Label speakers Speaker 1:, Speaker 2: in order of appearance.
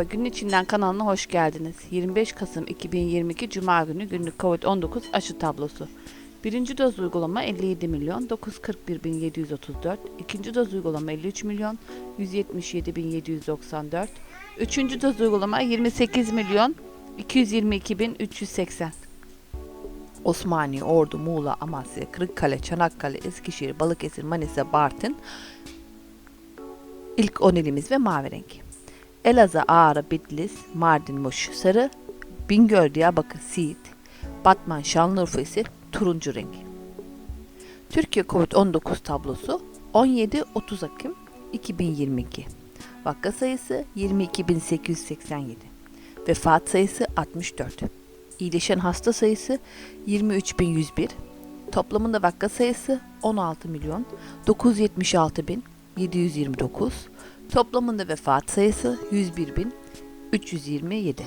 Speaker 1: Merhaba, gün içinden kanalına hoş geldiniz. 25 Kasım 2022 Cuma günü günlük COVID-19 aşı tablosu. Birinci doz uygulama 57 milyon 941 bin 734, ikinci doz uygulama 53 milyon 177 bin 794, üçüncü doz uygulama 28 milyon 222 bin 380.
Speaker 2: Osmaniye, Ordu, Muğla, Amasya, Kırıkkale, Çanakkale, Eskişehir, Balıkesir, Manisa, Bartın ilk 10 ilimiz ve mavi renk. Elazığ, Ağrı, Bitlis, Mardin, Muş, Sarı, Bingöl, Diyarbakır, Siirt, Batman, Şanlıurfa ise turuncu renk. Türkiye Covid-19 tablosu 17-30 Ekim 2022. Vaka sayısı 22.887. Vefat sayısı 64. İyileşen hasta sayısı 23.101. Toplamında vaka sayısı 16 milyon 976 bin 729. Toplamında vefat sayısı 101 bin 327.